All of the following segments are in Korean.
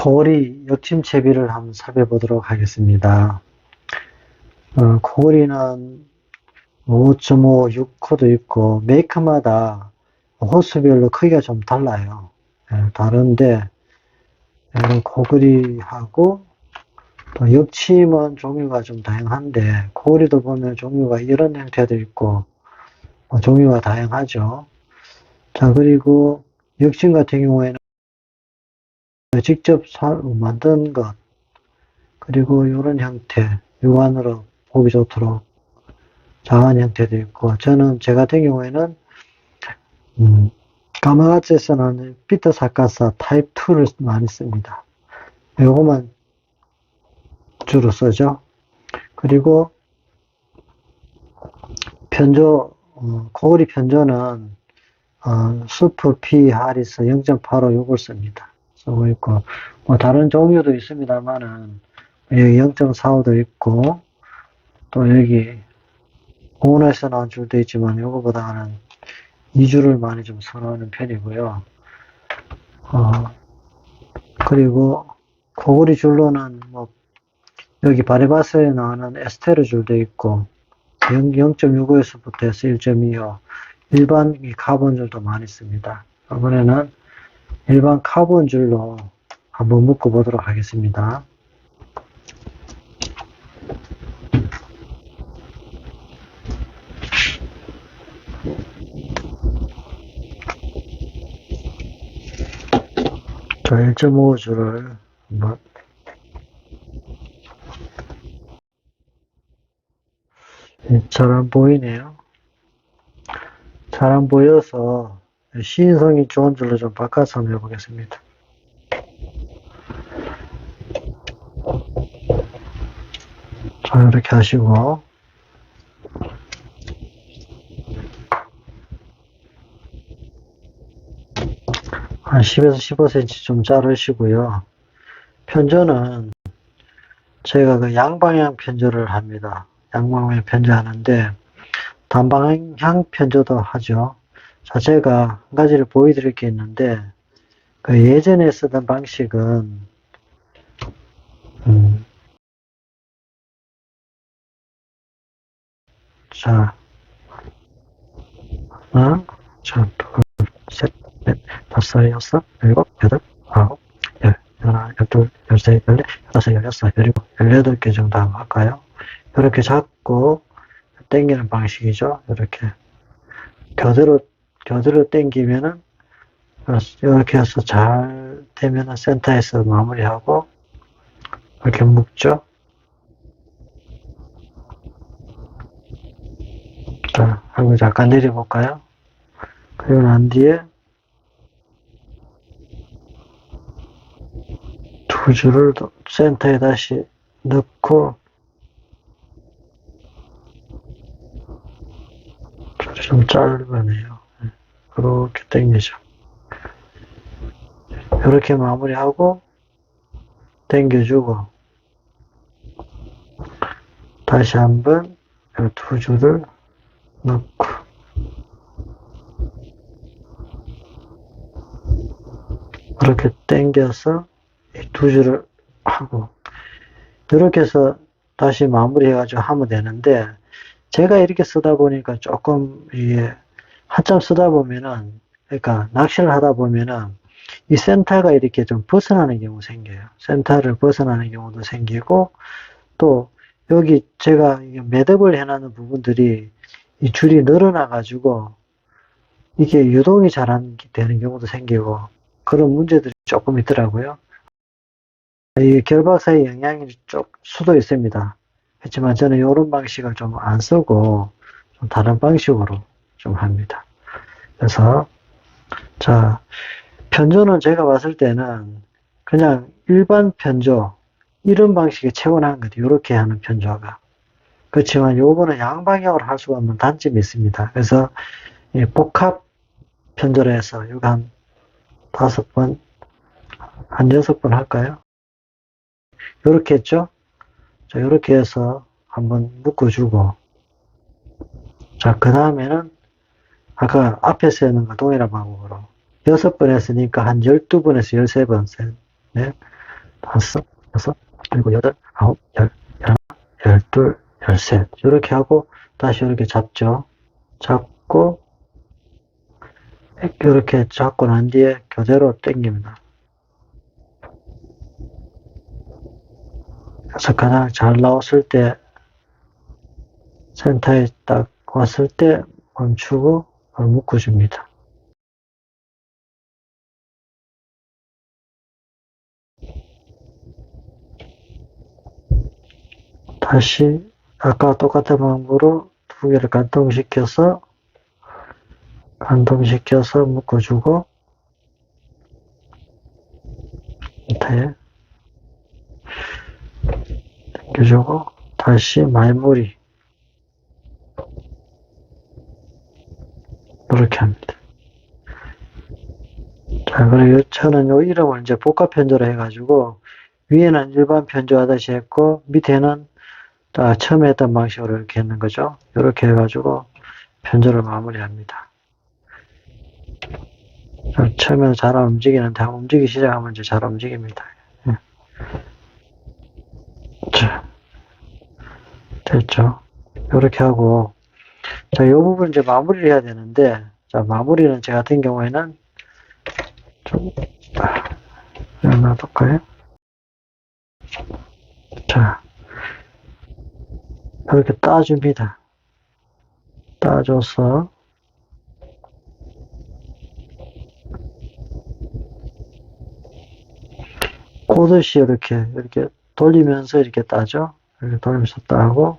코골이 역침체비를 한번 살펴보도록 하겠습니다. 어, 코골이는 5.5, 6호도 있고 메이커마다 호수별로 크기가 좀 달라요. 예, 다른데 이런 코골이하고 또 역침은 종류가 좀 다양한데 코골이도 보면 종류가 이런 형태도 있고 뭐 종류가 다양하죠. 자 그리고 역침 같은 경우에는 직접 사- 만든 것 그리고 이런 형태 육안으로 보기 좋도록 작은 형태도 있고 저는 제 같은 경우에는 음, 가마가츠에서는 피터 사카사 타입 2를 많이 씁니다. 요거만 주로 쓰죠. 그리고 편조 어, 코골이 편조는 어, 수프 P 하리스 0.85 요걸 씁니다. 쓰고 있고 뭐 다른 종류도 있습니다만은 여기 0.45도 있고 또 여기 고온에서는 한 줄도 있지만 요거보다는 2줄을 많이 좀 선호하는 편이고요. 어, 그리고 코골이 줄로는 뭐 여기 바리바스에 나오는 에스테르 줄도 있고 0.65에서부터 해서 1.25 일반 이 카본 줄도 많이 씁니다. 이번에는 일반 카본 줄로 한번 묶어 보도록 하겠습니다. 자, 1.5줄을 한번 잘 안 보이네요. 잘 안 보여서 시인성이 좋은 줄로 좀 바꿔서 한번 해보겠습니다. 자, 이렇게 하시고 한 10에서 15cm 좀 자르시고요. 편조는 제가 그 양방향 편조를 합니다. 양방향 편조하는데 단방향 편조도 하죠. 자, 제가 한 가지를 보여드릴 게 있는데 그 예전에 쓰던 방식은 음, 자, 하나, 자, 둘, 셋, 넷, 다섯, 여섯, 일곱, 여덟, 아홉, 열, 열하나, 열둘, 열세, 열네, 열다섯, 열여섯, 열일곱, 열여덟 개 정도 할까요? 이렇게 잡고 당기는 방식이죠. 이렇게 겨드로 겨드로 당기면은 이렇게 해서 잘 되면은 센터에서 마무리하고 이렇게 묶죠. 자, 하고 잠깐 내려볼까요? 그리고 난 뒤에 두 줄을 더 센터에 다시 넣고 좀 짧으네요. 예, 그렇게 당기죠. 이렇게 마무리하고 당겨주고 다시 한번 이두 줄을 넣고 이렇게 당겨서 이두 줄을 하고 이렇게 해서 다시 마무리해 가지고 하면 되는데 제가 이렇게 쓰다 보니까 조금 이게 한참 쓰다 보면은 그러니까 낚시를 하다 보면은 이 센터가 이렇게 좀 벗어나는 경우 생겨요. 센터를 벗어나는 경우도 생기고 또 여기 제가 매듭을 해놓는 부분들이 이 줄이 늘어나 가지고 이게 유동이 잘 안 되는 경우도 생기고 그런 문제들이 조금 있더라고요. 이 결박사의 영향이 좀 수도 있습니다. 그렇지만 저는 이런 방식을 좀 안 쓰고 좀 다른 방식으로 좀 합니다. 그래서 자 편조는 제가 봤을 때는 그냥 일반 편조 이런 방식이 최고난 것 같아요. 이렇게 하는 편조가. 그렇지만 요거는 양방향으로 할 수가 없는 단점이 있습니다. 그래서 이 복합 편조를 해서 이거 한 다섯 번, 한 여섯 번 할까요? 요렇게 했죠? 자, 이렇게 해서 한번 묶어주고, 자, 그 다음에는 아까 앞에서 했는 거 동일한 방법으로 여섯 번 했으니까 한 열두 번에서 열세 번, 셋, 넷, 다섯, 여섯, 일곱, 여덟, 아홉, 열, 열하나, 열둘, 열셋. 이렇게 하고 다시 이렇게 잡죠. 잡고 이렇게 잡고 난 뒤에 그대로 당깁니다. 그래서 가장 잘 나왔을 때 센터에 딱 왔을 때 멈추고 묶어줍니다. 다시 아까 똑같은 방법으로 두 개를 간통시켜서 간통시켜서 묶어주고 밑에 당겨주고 다시 말무리 이렇게 합니다. 자, 그리고 저는 요 이름을 이제 복합 편조로 해가지고 위에는 일반 편조하듯이 했고 밑에는 다 처음에 했던 방식으로 이렇게 했는 거죠. 이렇게 해가지고 편조를 마무리합니다. 자, 처음에는 잘 안 움직이는데 움직이기 시작하면 이제 잘 움직입니다. 예. 자, 됐죠. 이렇게 하고 자, 이 부분 이제 마무리를 해야 되는데 자, 마무리는 제 같은 경우에는 좀 아, 놔둘까요? 자, 이렇게 따줍니다. 따줘서 꼬듯이 이렇게 이렇게 돌리면서 이렇게 따죠. 이렇게 돌리면서 따고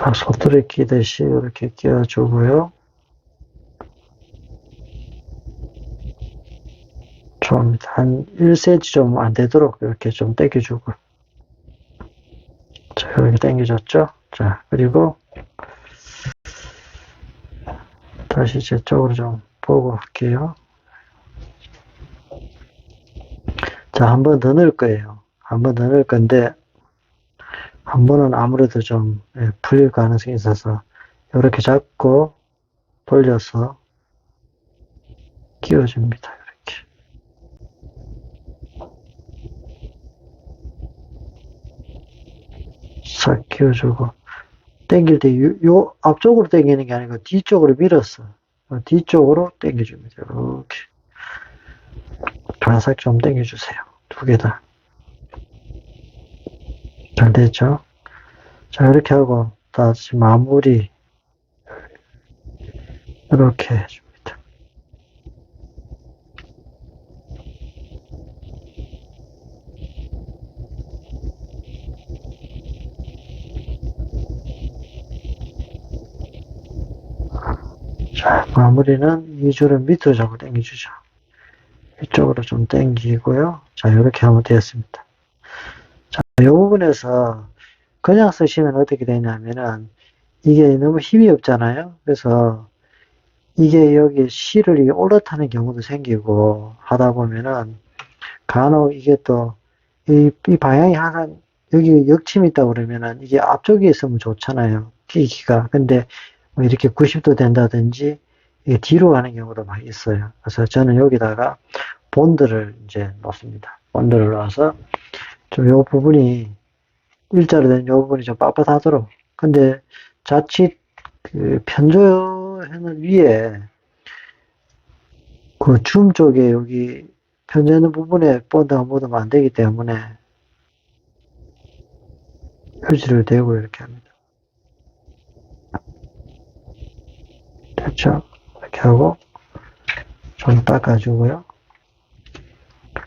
자, 소들이 끼듯이 이렇게 끼워주고요. 좀, 한 1cm 좀 안 되도록 이렇게 좀 당겨주고. 자, 이렇게 당겨줬죠? 자, 그리고 다시 제 쪽으로 좀 보고 할게요. 자, 한 번 더 넣을 거예요. 한 번 더 넣을 건데, 한 번은 아무래도 좀 예, 풀릴 가능성이 있어서 이렇게 잡고 돌려서 끼워줍니다. 이렇게. 싹 끼워주고 당길 때요 앞쪽으로 당기는 게 아니고 뒤쪽으로 밀었어. 어, 뒤쪽으로 당겨줍니다. 이렇게 바싹 좀 당겨주세요. 두 개 다. 잘 됐죠? 자, 이렇게 하고 다시 마무리 이렇게 해줍니다. 자, 마무리는 이 줄을 밑으로 자꾸 당겨주죠. 이쪽으로 좀 당기고요. 자, 이렇게 하면 되었습니다. 자, 이 부분에서 그냥 쓰시면 어떻게 되냐면은 이게 너무 힘이 없잖아요. 그래서 이게 여기 실을 올라타는 경우도 생기고 하다 보면은 간혹 이게 또 이, 이 방향이 항상 여기 역침이 있다 그러면은 이게 앞쪽에 있으면 좋잖아요. 끼기가. 근데 뭐 이렇게 90도 된다든지 뒤로 가는 경우도 많이 있어요. 그래서 저는 여기다가 본드를 이제 놓습니다. 본드를 놔서 좀 요 부분이 일자로 된 요 부분이 좀 빳빳하도록. 근데 자칫 그 편조하는 위에 그 줌 쪽에 여기 편조하는 부분에 본드가 묻으면 안 되기 때문에 휴지를 대고 이렇게 합니다. 됐죠? 이렇게 하고 좀 닦아주고요.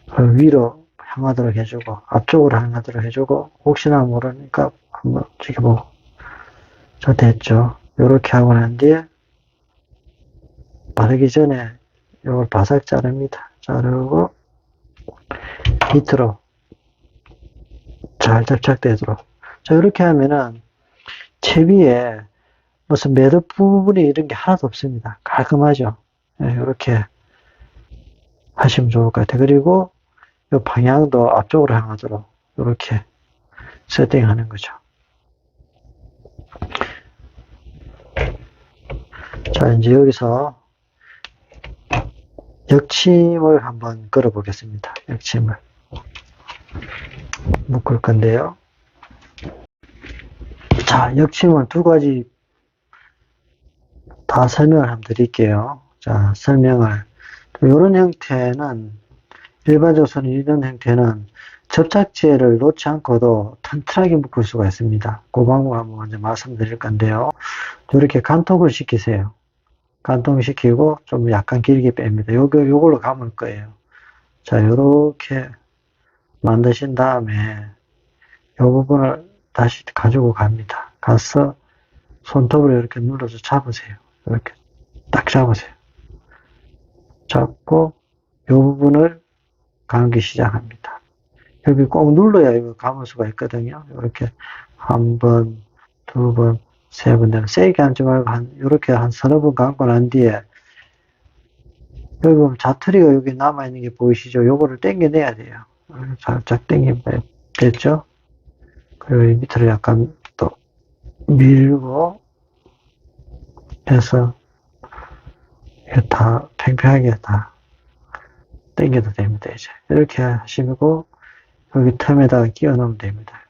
그걸 위로 향하도록 해주고 앞쪽으로 향하도록 해주고 혹시나 모르니까 한번 지켜보고. 저 됐죠. 요렇게 하고 난 뒤에 바르기 전에 요걸 바삭 자릅니다. 자르고 밑으로 잘 접착되도록. 자 이렇게 하면은 채비에 무슨 매듭 부분이 이런 게 하나도 없습니다. 깔끔하죠? 네, 이렇게 하시면 좋을 것 같아요. 그리고 이 방향도 앞쪽으로 향하도록 이렇게 세팅하는 거죠. 자, 이제 여기서 역침을 한번 걸어 보겠습니다. 역침을. 묶을 건데요. 자, 역침은 두 가지 다 설명을 한번 드릴게요. 자, 설명을. 이런 형태는, 일반적으로 이런 형태는 접착제를 놓지 않고도 튼튼하게 묶을 수가 있습니다. 그 방법 한번 먼저 말씀드릴 건데요. 이렇게 간통을 시키세요. 간통시키고 좀 약간 길게 뺍니다. 요거, 요걸로 감을 거예요. 자, 요렇게 만드신 다음에 요 부분을 다시 가지고 갑니다. 가서 손톱으로 이렇게 눌러서 잡으세요. 이렇게 딱 잡으세요. 잡고 요 부분을 감기 시작합니다. 여기 꼭 눌러야 이거 감을 수가 있거든요. 이렇게 한 번, 두 번, 세 번, 되면 세게 감지 말고 한, 이렇게 한 서너 번 감고 난 뒤에 여기 보면 자투리가 여기 남아있는 게 보이시죠? 요거를 당겨내야 돼요. 살짝 당기면 됐죠? 그리고 이 밑으로 약간 또 밀고 해서 다 팽팽하게 다 당겨도 됩니다. 이제 이렇게 하시고 여기 틈에다가 끼워 넣으면 됩니다.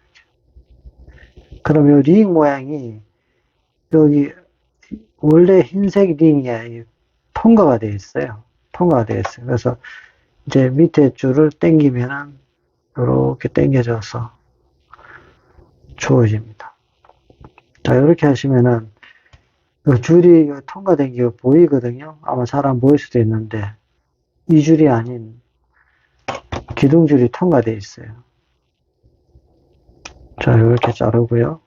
이렇게. 그럼 이링 모양이 여기 원래 흰색 링이 아니 통과가 되어 있어요. 통과가 되어 있어요. 그래서 이제 밑에 줄을 당기면은 이렇게 당겨져서 주어집니다. 자, 이렇게 하시면은 이 줄이 통과된 게 보이거든요. 아마 잘 안 보일 수도 있는데 이 줄이 아닌 기둥줄이 통과되어 있어요. 자, 이렇게 자르고요.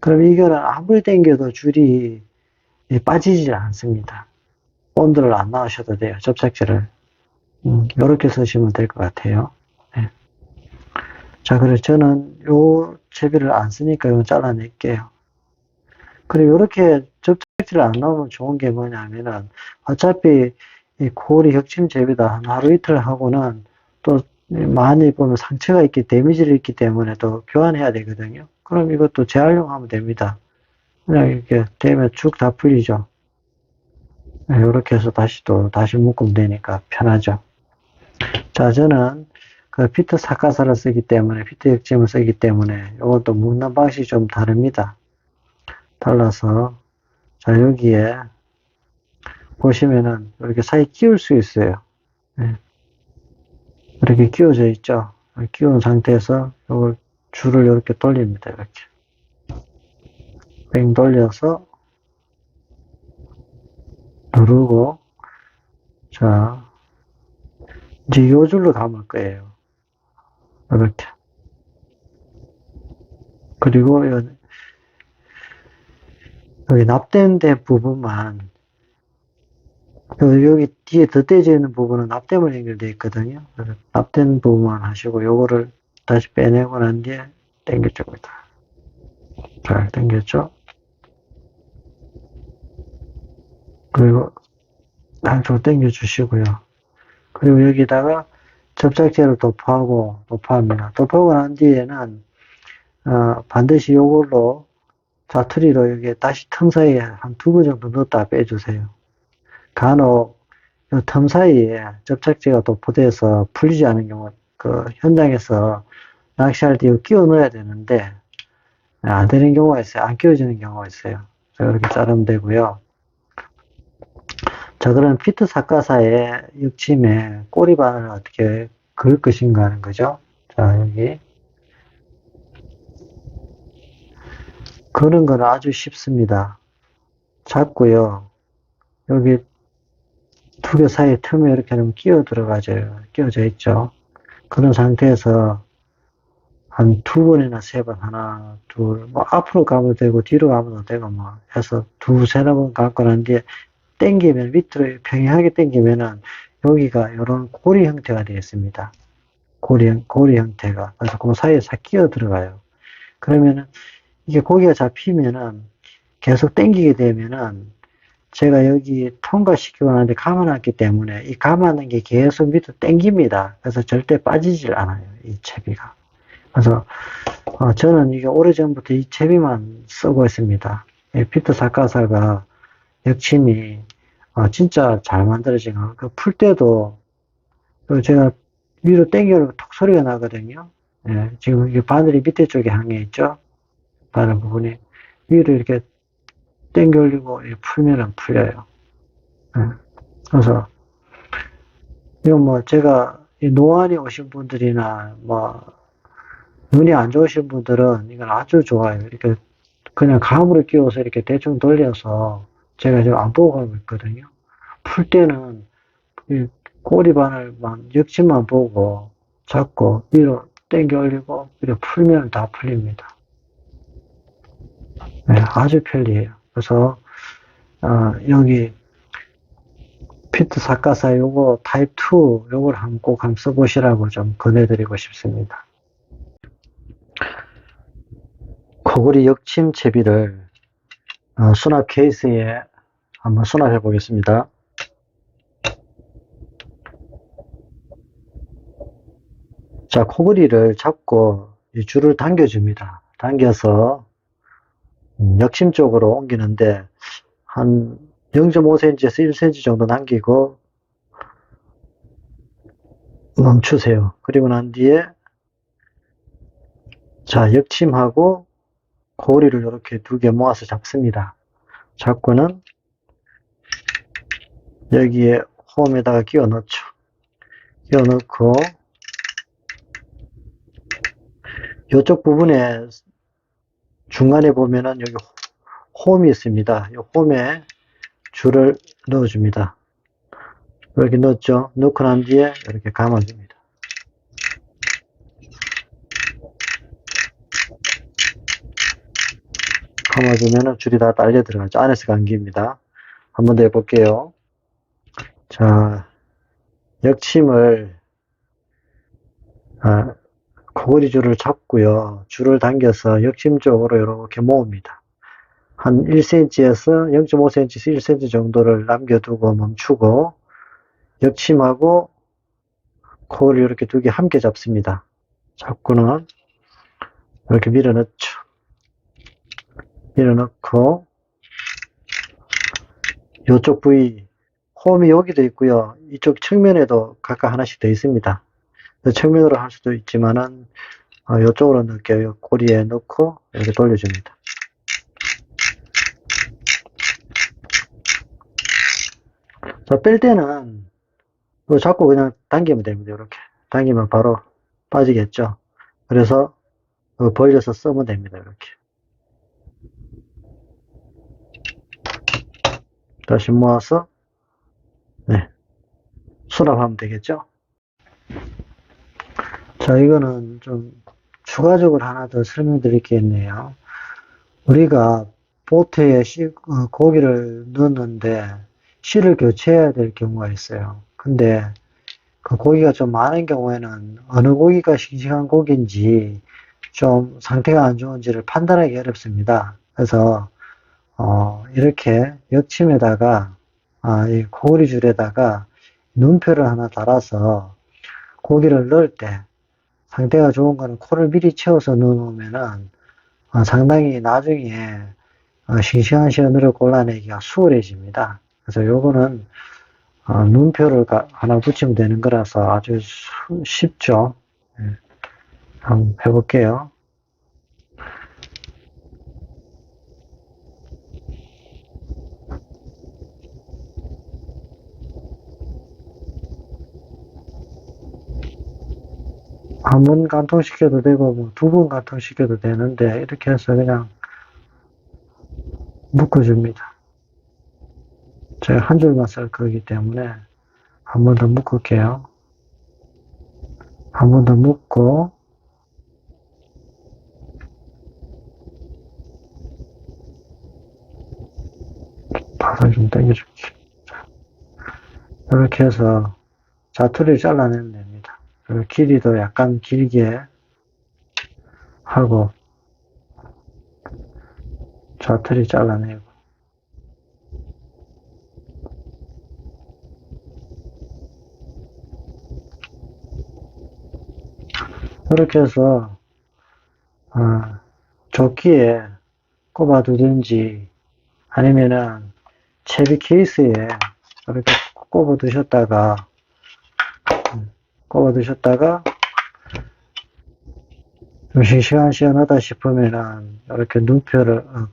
그럼 이거는 아무리 당겨도 줄이 빠지지 않습니다. 본드를 안 넣으셔도 돼요. 접착제를. 음, 이렇게 쓰시면 될 것 같아요. 네. 자, 그래서 저는 요 채비를 안 쓰니까 이건 잘라낼게요. 그리고 이렇게 접착제를 안 넣으면 좋은 게 뭐냐면은 어차피 이 고리 혁침 제비다 한 하루 이틀 하고는 또 많이 보면 상처가 있기 데미지를 있기 때문에 또 교환해야 되거든요. 그럼 이것도 재활용하면 됩니다. 그냥 이렇게 되면 쭉 다 풀리죠. 이렇게 해서 다시 또 다시 묶으면 되니까 편하죠. 자, 저는 그 피트 사카사를 쓰기 때문에 피트 역침을 쓰기 때문에 이것도 묶는 방식이 좀 다릅니다. 달라서 자 여기에 보시면은 이렇게 사이 끼울 수 있어요. 네. 이렇게 끼워져 있죠. 끼운 상태에서 이걸 줄을 이렇게 돌립니다. 이렇게 뺑 돌려서 누르고 자 이제 요 줄로 감을 거예요. 이렇게 그리고 여기 데 부분만 여기 뒤에 덧대져 있는 부분은 납땜을 연결되어 있거든요. 그래서 납된 부분만 하시고 요거를 다시 빼내고 난 뒤에 당겨줍니다. 잘 당겼죠? 그리고 한쪽 당겨주시고요. 그리고 여기다가 접착제를 도포하고 도포합니다. 도포하고 난 뒤에는 어, 반드시 요걸로 자투리로 여기 다시 틈 사이에 한 두 번 정도 넣었다 빼주세요. 간혹 틈 사이에 접착제가 도포돼서 풀리지 않은 경우, 그 현장에서 낚시할 때 끼워 넣어야 되는데 안 되는 경우가 있어요. 안 끼워지는 경우가 있어요. 자, 이렇게 자르면 되고요. 자, 그럼 피트 사카사의 육침에 꼬리바늘을 어떻게 그을 것인가 하는 거죠. 자, 여기. 그는 건 아주 쉽습니다. 잡고요. 여기 두 개 사이 틈에 이렇게 하면 끼어 들어가져요. 끼어져 있죠. 그런 상태에서 한 두 번이나 세 번, 하나, 둘, 뭐 앞으로 가면 되고 뒤로 가면 되고 뭐 해서 두, 세네 번 감고 난 뒤에 당기면 밑으로 평행하게 당기면은 여기가 이런 고리 형태가 되겠습니다. 고리, 고리 형태가. 그래서 그 사이에 싹 끼어 들어가요. 그러면은 이게 고기가 잡히면은 계속 당기게 되면은 제가 여기 통과시키고 나는데 감아놨기 때문에 이 감아놓은 게 계속 밑으로 당깁니다. 그래서 절대 빠지질 않아요. 이 채비가. 그래서 어, 저는 이게 오래전부터 이 채비만 쓰고 있습니다. 이 피트 사카사가 역침이 어, 진짜 잘 만들어진 거. 그풀 때도 그 제가 위로 당겨면 톡 소리가 나거든요. 예, 지금 이게 바늘이 밑에 쪽에 향해 있죠. 바늘 부분이 위로 이렇게 당겨 올리고 이렇게 풀면은 풀려요. 예, 그래서 이거 뭐 제가 이 노안이 오신 분들이나 뭐 눈이 안 좋으신 분들은 이건 아주 좋아요. 이렇게 그냥 감으로 끼워서 이렇게 대충 돌려서 제가 지금 안 보고 가고 있거든요. 풀 때는 이 꼬리바늘만 역치만 보고 잡고 위로 당겨 올리고 이렇게 풀면 다 풀립니다. 네, 아주 편리해요. 그래서 어, 여기 피트 사카사 요거 타입 2 요걸 한번 꼭 한번 써보시라고 좀 권해드리고 싶습니다. 코골이 역침 채비를 어, 수납 케이스에 한번 수납해 보겠습니다. 자, 코골이를 잡고 이 줄을 당겨줍니다. 당겨서 음, 역심 쪽으로 옮기는데 한 0.5cm에서 1cm 정도 남기고 멈추세요. 그리고 난 뒤에 자, 역침하고 고리를 이렇게 두 개 모아서 잡습니다. 잡고는 여기에 홈에다가 끼워 넣죠. 끼워 넣고 이쪽 부분에 중간에 보면은 여기 홈이 있습니다. 이 홈에 줄을 넣어줍니다. 이렇게 넣었죠. 넣고 난 뒤에 이렇게 감아줍니다. 감아주면 줄이 다 딸려 들어가죠. 안에서 감기입니다. 한 번 더 해볼게요. 자, 역침을, 아, 코골이 줄을 잡고 요. 줄을 당겨서 역침 쪽으로 이렇게 모읍니다. 한 1cm에서 0.5cm에서 1cm 정도를 남겨두고 멈추고, 역침하고 코를 이렇게 두 개 함께 잡습니다. 잡고는 이렇게 밀어넣죠. 밀어넣고 이쪽 부위 홈이 여기도 있고요. 이쪽 측면에도 각각 하나씩 더 있습니다. 측면으로 할 수도 있지만은 어, 이쪽으로 넣을게요. 꼬리에 넣고 이렇게 돌려줍니다. 자, 뺄 때는 이거 잡고 그냥 당기면 됩니다. 이렇게 당기면 바로 빠지겠죠. 그래서 벌려서 쓰면 됩니다. 이렇게. 다시 모아서 네, 수납하면 되겠죠. 자, 이거는 좀 추가적으로 하나 더 설명드리겠네요. 우리가 보트에 시, 어, 고기를 넣었는데 실을 교체해야 될 경우가 있어요. 근데 그 고기가 좀 많은 경우에는 어느 고기가 싱싱한 고기인지 좀 상태가 안 좋은지를 판단하기 어렵습니다. 그래서 어, 이렇게 역침에다가 아, 이 고리 줄에다가 눈표를 하나 달아서 고기를 넣을 때 상태가 좋은 거는 코를 미리 채워서 넣어놓으면은 어, 상당히 나중에 어, 싱싱한 시어느를 골라내기가 수월해집니다. 그래서 요거는 어, 눈표를 가, 하나 붙이면 되는 거라서 아주 수, 쉽죠. 네. 한번 해볼게요. 한 번 간통시켜도 되고 뭐 두 번 간통시켜도 되는데 이렇게 해서 그냥 묶어줍니다. 제가 한 줄만 쓸 거기 때문에 한 번 더 묶을게요. 한 번 더 묶고 바닥 좀 당겨줄게. 이렇게 해서 자투리를 잘라내면 됩니다. 그 길이도 약간 길게 하고 좌틀이 잘라내고. 이렇게 해서 아, 조끼에 꼽아두든지 아니면은 채비 케이스에 이렇게 꼽아두셨다가 꼽아 두셨다가 좀 시원시원하다 싶으면은 이렇게 눈표를 어,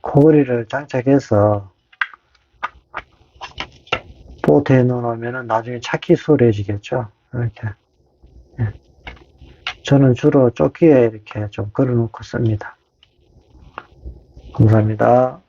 코걸이를 장착해서 보트에 넣어놓으면은 나중에 찾기 수월해지겠죠. 이렇게. 예. 저는 주로 조끼에 이렇게 좀 걸어놓고 씁니다. 감사합니다.